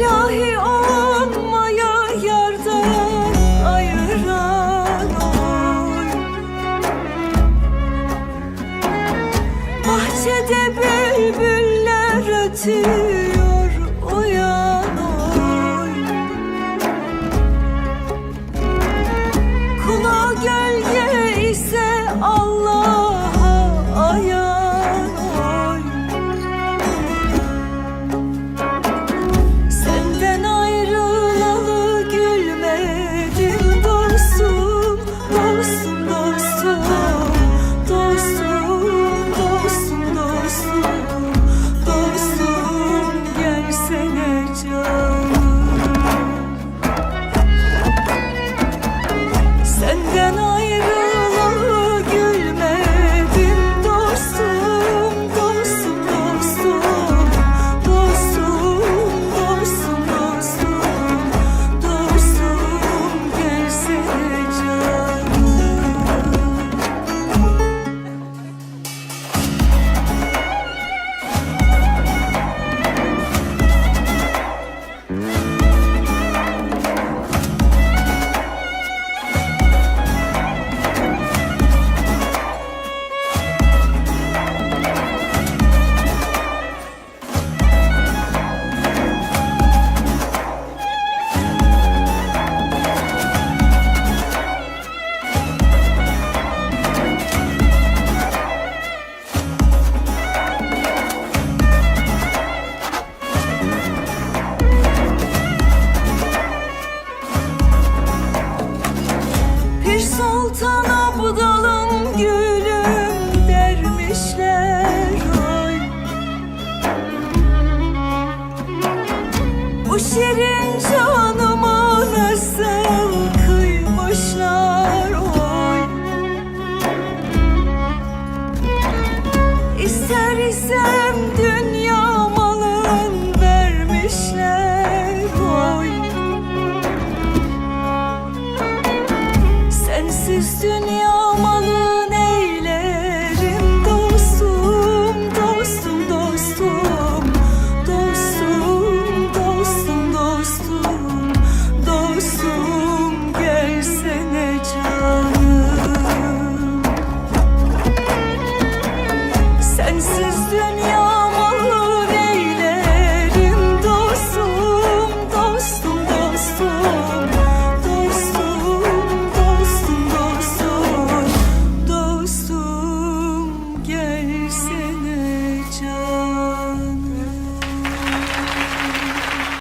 ilahi olmaya yardan ayıran oy Bahçede bülbüller ötüyor.